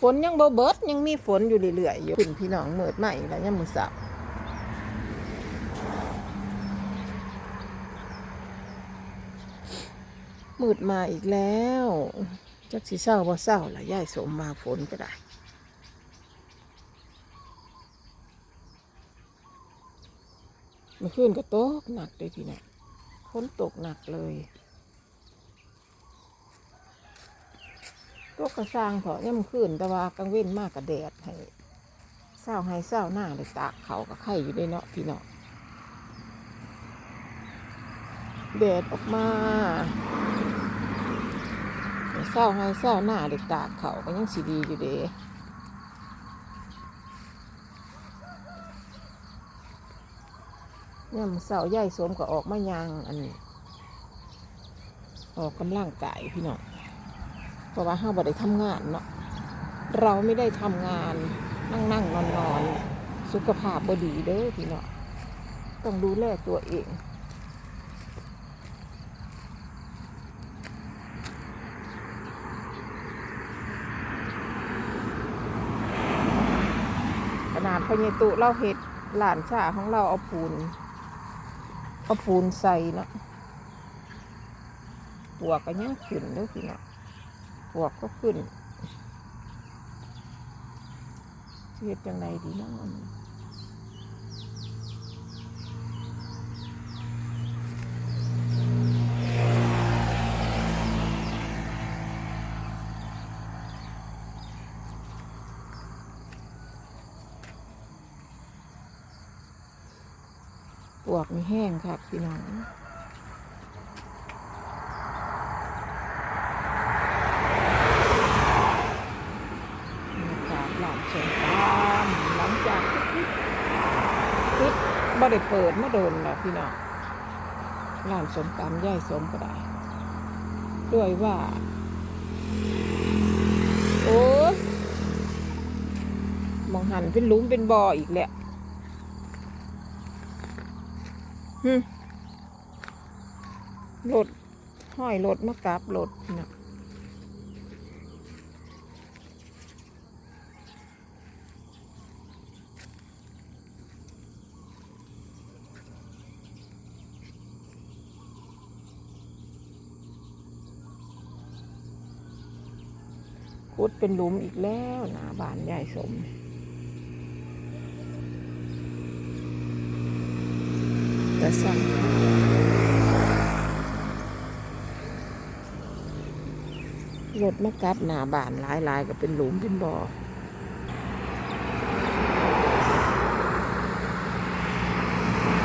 ฝนยังบ่เบิดยังมีฝนอยู่เรื่อยๆอยู่ขึ้นพี่น้องเมิดใหม่แล้วยังมือสับมืดมาอีกแล้วจักสิเศร้าบ่เศร้าละยายสมมาฝนก็ได้เมื่อคืนก็ตกหนักเลยพี่น้องฝนตกหนักเลย ตกกระสร้างเถอะย่ำคืนแต่ว่ากลางเว้นมากกับแดดให้เศร้าให้เศร้าหน้าเลยตากเขากับไข่อยู่ได้เนาะพี่เนาะแดดออกมาเศร้าให้เศร้าหน้าเลยตากเขาก็ยังสีดีอยู่เด้ย่ำเศร้าใหญ่สวมก็ออกมายางอันนี้ออกกำลังกายพี่เนาะ ราะว่าเราบ่ได้ทำงานเนาะเราไม่ได้ทำงานนั่งนั่งนอนนอนๆสุขภาพบ่ดีเด้อพี่เนาะต้องดูแลตัวเองขนาดพญตุเราเห็ดหลานชาของเราเอาปูนเอาปูนใส่เนาะปวกก็ยังขึ้นเด้อพี่เนาะ ปวกก็ขึ้นเฮ็ดจังไดดีเนาะปวกนี่แห้งครับพี่น้อง บรรยากาศหลานสง ตามหลังจากปิดบ่ได้เปิดมาโดนแล้วพี่น้องหลานสมตามย่ายสมก็ได้ ด้วยว่า โอ้ยมองหันเป็นลุมเป็นบ่ออีกแหละหึรถห้อยรถมากราบรถพี่น้อ งขุดเป็นหลุมอีกแล้วหนาบานใหญ่สมแต่สั่งรถมากัดหนาบานหลายๆก็เป็นหลุมเป็นบ่อ